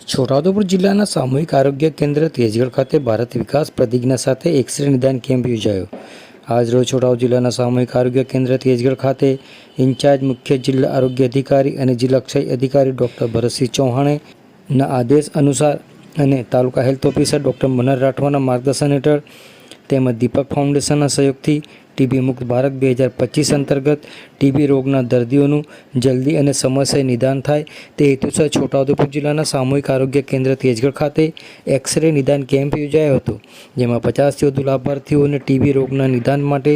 છોટાઉદેપુર જિલ્લાના સામૂહિક આરોગ્ય કેન્દ્ર તેજગઢ ખાતે ભારત વિકાસ પ્રતિજ્ઞા સાથે એક્સરે નિદાન કેમ્પ યોજાયો. આજરોજ છોટાઉદેપુર જિલ્લાના સામૂહિક આરોગ્ય કેન્દ્ર તેજગઢ ખાતે ઇન્ચાર્જ મુખ્ય જિલ્લા આરોગ્ય અધિકારી અને જિલ્લા ક્ષય અધિકારી ડૉક્ટર ભરતસિંહ ચૌહાણેના આદેશ અનુસાર અને taluka health officer doctor Manar રાઠવાના માર્ગદર્શન હેઠળ તેમજ દીપક ફાઉન્ડેશનના સહયોગથી ટીબી મુક્ત ભારત બે હજાર પચીસ અંતર્ગત ટીબી રોગના દર્દીઓનું જલ્દી અને સમયસર નિદાન થાય. તે હેતુસર છોટાઉદેપુર જિલ્લાના સામૂહિક આરોગ્ય કેન્દ્ર તેજગઢ ખાતે એક્સરે નિદાન કેમ્પ યોજાયો હતો, જેમાં પચાસથી વધુ લાભાર્થીઓને ટીબી રોગના નિદાન માટે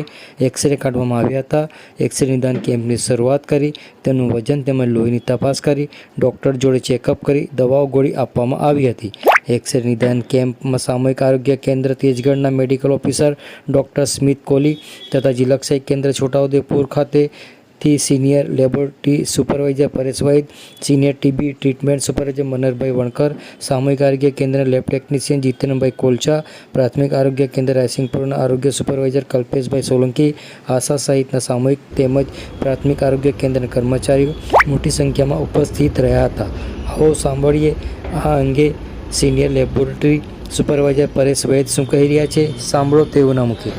એક્સરે કાઢવામાં આવ્યા હતા. એક્સરે નિદાન કેમ્પની શરૂઆત કરી તેમનું વજન તેમજ લોહીની તપાસ કરી, ડૉક્ટર જોડે ચેકઅપ કરી, દવાઓ ગોળી આપવામાં આવી હતી. એક્સરે નિદાન કેમ્પમાં સામૂહિક આરોગ્ય કેન્દ્ર તેજગઢના medical officer doctor Smit Kohli તથા જિલ્લાક્ષય કેન્દ્ર છોટાઉદેપુર ખાતેથી senior laboratory supervisor Paresh Vaid senior TB treatment supervisor Manarbhai Vankar, સામૂહિક આરોગ્ય કેન્દ્ર લેબ ટેકનિશિયન જીતનભાઈ કોલચા, પ્રાથમિક આરોગ્ય કેન્દ્ર રાયસિંગપુરના આરોગ્ય સુપરવાઇઝર કલ્પેશભાઈ સોલંકી, આશા સહિતના સામૂહિક તેમજ પ્રાથમિક આરોગ્ય કેન્દ્રના કર્મચારીઓ મોટી સંખ્યામાં ઉપસ્થિત રહ્યા હતા. આવો સાંભળીએ આ અંગે senior laboratory supervisor Paresh Vaid શું કહી રહ્યા છે? સાંભળો તેઓના મુખે.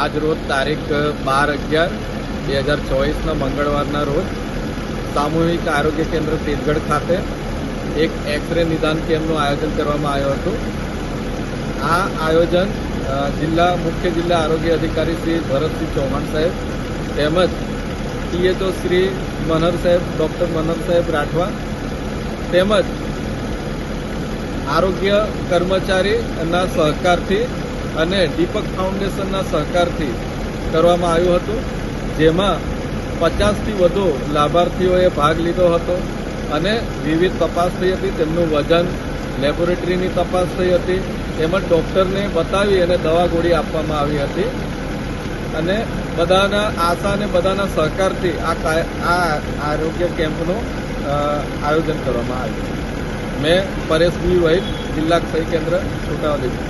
આજ રોજ તારીખ, બાર અગિયાર, બે હજાર ચોવીસના મંગળવારના રોજ સામૂહિક આરોગ્ય કેન્દ્ર તેજગઢ ખાતે એક એક્સરે નિદાન કેમ્પનું આયોજન કરવામાં આવ્યું હતું. આ આયોજન જિલ્લા, મુખ્ય જિલ્લા આરોગ્ય અધિકારી શ્રી ભરતસિંહ ચૌહાણ સાહેબ તેમજ ટીએચઓ શ્રી મનહર સાહેબ, ડૉક્ટર મનહર સાહેબ રાઠવા તેમજ આરોગ્ય કર્મચારીના સહકારથી અને દીપક ફાઉન્ડેશનના સહકારથી કરવામાં આવ્યું હતું, જેમાં પચાસથી વધુ લાભાર્થીઓએ ભાગ લીધો હતો અને વિવિધ તપાસ થઈ હતી, તેમનું વજન લેબોરેટરીની તપાસ થઈ હતી, તેમજ ડૉક્ટરને બતાવી અને દવા ગોળી આપવામાં આવી હતી. અને બધાના આશા અને બધાના સહકારથી આ આરોગ્ય કેમ્પનું આયોજન કરવામાં આવ્યું. મેં પરેશભાઈ વૈદ જિલ્લા ક્ષય કેન્દ્ર છોટાઉદેપુર.